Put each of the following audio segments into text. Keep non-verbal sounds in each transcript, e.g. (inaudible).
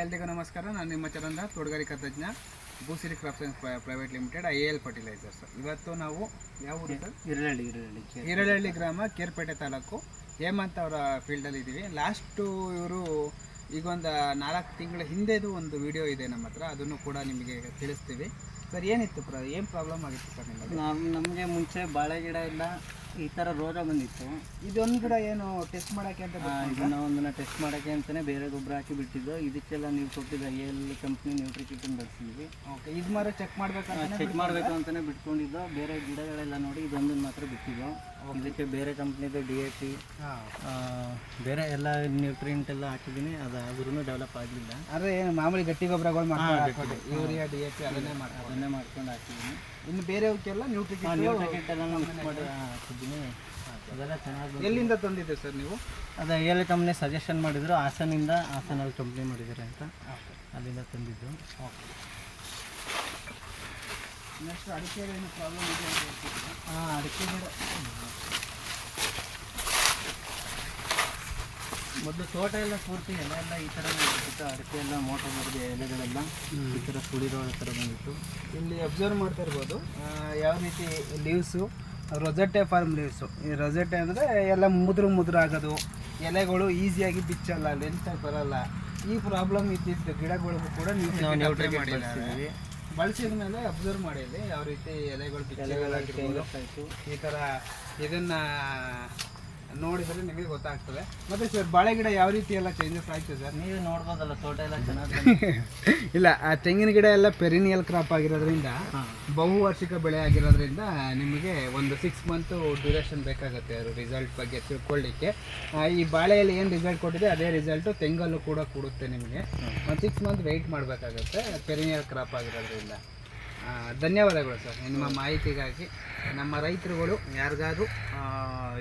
ಎಲ್ರಿಗೂ ನಮಸ್ಕಾರ. ನಾನು ನಿಮ್ಮ ಚರಂದ ತೋಟಗಾರಿಕಾ ತಜ್ಞ Bhusiri crop science private limited I L fertilizers. ಇವತ್ತು ನಾವು ಯಾವ ಇರಳ್ಳಿ ಇರಳ್ಳಿ ಹಿರಳಹಳ್ಳಿ ಗ್ರಾಮ ಕೇರ್ಪೇಟೆ ತಾಲೂಕು. ಹೇಮಂತ್ ಅವರ ಫೀಲ್ಡಲ್ಲಿ ಇದ್ದೀವಿ ಲಾಸ್ಟು ಇವರು ಈಗ ಒಂದು ನಾಲ್ಕು ತಿಂಗಳ ಹಿಂದೆದು ಒಂದು ವಿಡಿಯೋ ಇದೆ ನಮ್ಮ ಹತ್ರ. ಅದನ್ನು ಕೂಡ ನಿಮಗೆ ತಿಳಿಸ್ತೀವಿ. ಸರ್ ಏನಿತ್ತು ಪ್ರ ಏನು ಪ್ರಾಬ್ಲಮ್ ಆಗಿತ್ತು ಸರ್ ನಿಮಗೆ? ನಮಗೆ ಮುಂಚೆ ಬಾಳೆ ಗಿಡ ಇಲ್ಲ ಈ ಥರ ರೋಗ ಬಂದಿತ್ತು. ಇದೊಂದು ಗಿಡ ಏನು ಟೆಸ್ಟ್ ಮಾಡೋಕ್ಕೆ ಅಂತ ಆ, ಇದನ್ನ ಒಂದನ್ನ ಟೆಸ್ಟ್ ಮಾಡೋಕ್ಕೆ ಅಂತಲೇ ಬೇರೆ ಗೊಬ್ಬರ ಹಾಕಿ ಬಿಟ್ಟಿದ್ದು. ಇದಕ್ಕೆಲ್ಲ ನೀವು ಕೊಟ್ಟಿದ್ದ ಎಲ್ ಕಂಪ್ನಿ ನ್ಯೂಟ್ರಿ ಬಳಸಿದ್ವಿ ಓಕೆ ಇದು ಮಾತ್ರ ಚೆಕ್ ಮಾಡ್ಬೇಕಂತ ಚೆಕ್ ಮಾಡಬೇಕು ಅಂತಲೇ ಬಿಟ್ಕೊಂಡಿದ್ದು. ಬೇರೆ ಗಿಡಗಳೆಲ್ಲ ನೋಡಿ ಇದೊಂದನ್ನು ಮಾತ್ರ ಬಿಟ್ಟಿದ್ದು. ಇದಕ್ಕೆ ಬೇರೆ ಕಂಪ್ನಿದು ಡಿ ಎ ಪಿ ಹಾಂ. ಬೇರೆ ಎಲ್ಲ ನ್ಯೂಟ್ರಿಯೆಂಟ್ ಎಲ್ಲ ಹಾಕಿದ್ದೀನಿ. ಅದು ಆದ್ರೂ ಡೆವಲಪ್ ಆಗಲಿಲ್ಲ ಅಂದರೆ ಏನು ಮಾಮೂಲಿ ಗಟ್ಟಿ ಗೊಬ್ಬರಗಳು ಮಾಡ್ಕೊಂಡು ಯೂರಿಯಾ ಡಿ ಎ ಪಿ ಅದನ್ನೇ ಮಾಡ್ಕೊಂಡು ಅದನ್ನೇ ಮಾಡ್ಕೊಂಡು ಹಾಕಿದ್ದೀನಿ. ಇನ್ನು ಬೇರೆಯವಕ್ಕೆಲ್ಲ ನ್ಯೂಟ್ರಿಕಿಟ್ ನ್ಯೂಟ್ರಿ ಕಿಟ್ ಎಲ್ಲ ಮಿಕ್ಸ್ ಮಾಡಿ ಹಾಕಿದ್ದೀನಿ ಅದೆಲ್ಲ ಚೆನ್ನಾಗಿ ಎಲ್ಲಿಂದ ತಂದಿದ್ದೆ ಸರ್ ನೀವು? ಅದೇ ಎಲ್ ಕಂಪ್ನಿ ಸಜೆಷನ್ ಮಾಡಿದ್ರು ಹಾಸನಿಂದ ಹಾಸನಲ್ಲಿ ಕಂಪ್ನಿ ಮಾಡಿದ್ದಾರೆ ಅಂತ. ಅಲ್ಲಿಂದ ತಂದಿದ್ದು. ನೆಕ್ಸ್ಟ್ ಅಡಿಕೆ ಏನು ಪ್ರಾಬ್ಲಮ್ ಇದೆ ಹಾಂ ಅಡಿಕೆ ಗಿಡ ಮೊದಲು ತೋಟ ಎಲ್ಲ ಪೂರ್ತಿ ಎಲ್ಲ ಎಲ್ಲ ಈ ಥರ ಬಂದಿತ್ತು ಅಡಿಕೆ ಎಲ್ಲ ಮೋಟರ್ ಮಾಡಿದೆ ಎಲೆಗಳೆಲ್ಲ ಈ ಥರ ಸುಳಿರೋ ಥರ ಬಂದಿತ್ತು. ಇಲ್ಲಿ ಅಬ್ಸರ್ವ್ ಮಾಡ್ತಾ ಇರ್ಬೋದು. ಯಾವ ರೀತಿ ಲೀವ್ಸು ರೊಜೆಟೆ ಫಾರ್ಮ್ ಲೀವ್ಸು ಈ ರೊಜೆಟೆ ಅಂದರೆ ಎಲ್ಲ ಮುದ್ರ ಮುದ್ರಾಗೋದು ಆಗೋದು. ಎಲೆಗಳು ಈಸಿಯಾಗಿ ಬಿಚ್ಚಲ್ಲ ಲೆಂತ್ ಬರಲ್ಲ. ಈ ಪ್ರಾಬ್ಲಮ್ ಇದ್ದಿದ್ದು ಗಿಡಗಳಿಗೂ ಕೂಡ ನೀವು. ಬಳಸಿದ ಮೇಲೆ ಅಬ್ಸರ್ವ್ ಮಾಡಿದ್ದೆ ಯಾವ ರೀತಿ ಎಲೆಗಳು ಈ ಥರ ಇದನ್ನ ನೋಡಿದರೆ ನಿಮಗೆ ಗೊತ್ತಾಗ್ತದೆ. ಮತ್ತೆ ಸರ್ ಬಾಳೆ ಗಿಡ ಯಾವ ರೀತಿ ಎಲ್ಲ ಚೇಂಜಸ್ ಆಯ್ತು ಸರ್ ನೀವು ನೋಡ್ಬೋದಲ್ಲ ತೋಟ ಎಲ್ಲ (laughs) ಚೆನ್ನಾಗಿ ಇಲ್ಲ ಆ ತೆಂಗಿನ ಗಿಡ ಎಲ್ಲ ಪೆರಿನಿಯಲ್ ಕ್ರಾಪ್ ಆಗಿರೋದ್ರಿಂದ ಬಹುವಾರ್ಷಿಕ ಬೆಳೆ ಆಗಿರೋದ್ರಿಂದ ನಿಮಗೆ ಒಂದು ಸಿಕ್ಸ್ ಮಂತ್ ಡ್ಯೂರೇಷನ್ ಬೇಕಾಗುತ್ತೆ ಅದು ರಿಸಲ್ಟ್ ಬಗ್ಗೆ ತಿಳ್ಕೊಳ್ಳಿಕ್ಕೆ ಈ ಬಾಳೆಯಲ್ಲಿ ಏನು ರಿಸಲ್ಟ್ ಕೊಟ್ಟಿದೆ ಅದೇ ರಿಸಲ್ಟು ತೆಂಗಲ್ಲೂ ಕೂಡ ಕೊಡುತ್ತೆ ನಿಮಗೆ. ಒಂದು ಸಿಕ್ಸ್ ಮಂತ್ ವೆಯ್ಟ್ ಮಾಡಬೇಕಾಗುತ್ತೆ ಪೆರಿನಿಯಲ್ ಕ್ರಾಪ್ ಆಗಿರೋದ್ರಿಂದ. ಧನ್ಯವಾದಗಳು ಸರ್ ನಿಮ್ಮ ಮಾಹಿತಿಗಾಗಿ. ನಮ್ಮ ರೈತರುಗಳು ಯಾರಿಗಾದ್ರೂ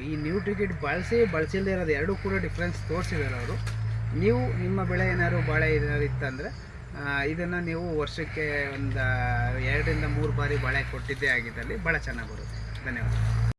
ಈ ನ್ಯೂಟ್ರಿಕಿಟ್ ಬಳಸಿ ಬಳಸಿಲ್ಲದೆ ಇರೋದು ಎರಡೂ ಕೂಡ ಡಿಫ್ರೆನ್ಸ್ ತೋರಿಸಿದ್ದಾರೆ ಅವರು. ನೀವು ನಿಮ್ಮ ಬೆಳೆ ಏನಾದ್ರು ಬಾಳೆ ಏನಾದ್ರು ಇತ್ತಂದರೆ ಇದನ್ನು ನೀವು ವರ್ಷಕ್ಕೆ ಒಂದು ಎರಡರಿಂದ ಮೂರು ಬಾರಿ ಬಾಳೆ ಕೊಟ್ಟಿದ್ದೇ ಆಗಿದ್ದಲ್ಲಿ ಭಾಳ ಚೆನ್ನಾಗಿ ಬರುತ್ತೆ. ಧನ್ಯವಾದ